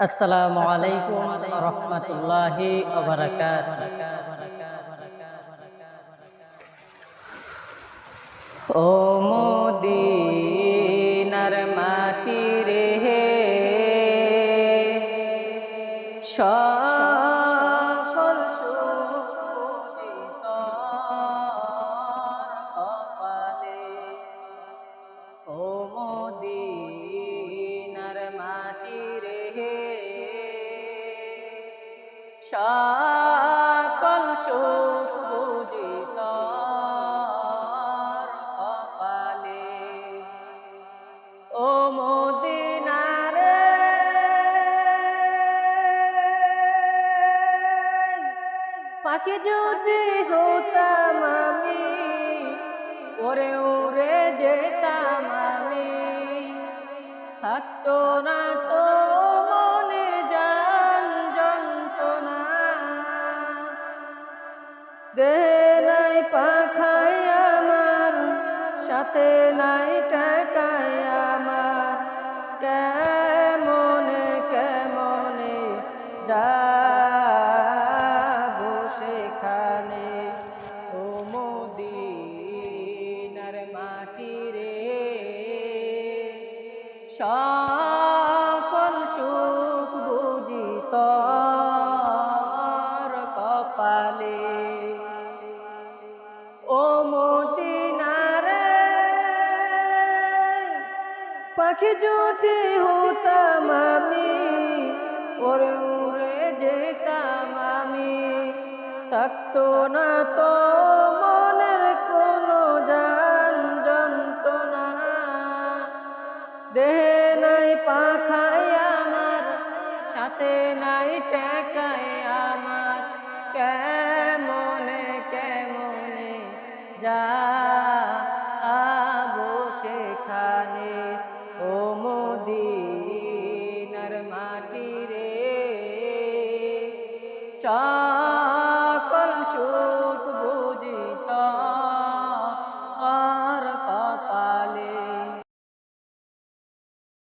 আসসালামু আলাইকুম রহমতুল্লাহি ও মোদিনার মাটি রে সকল সকল সুখ বুঝি কপালে। ও মোদিনার পাখি যদি হতাম আমি, ওরে ওরে, যেতাম আমি, থাকতো দেহে নাই পাখাই আমার, সাথে নাই টাকাই আমার। কেমনে কেমনে যাব সেখানে? ও মোদিনার মাটি রে সকল মদিনারে পাখি যদি হতাম আমি, ওরে উড়ে যেতাম আমি। থাকতো না তো মনের কোনো জান, যন্ত্রণা। দেহে নাই পাখাই আমার, সাথে নাই টাকায় আমার। কেমনে মাটি রে। চা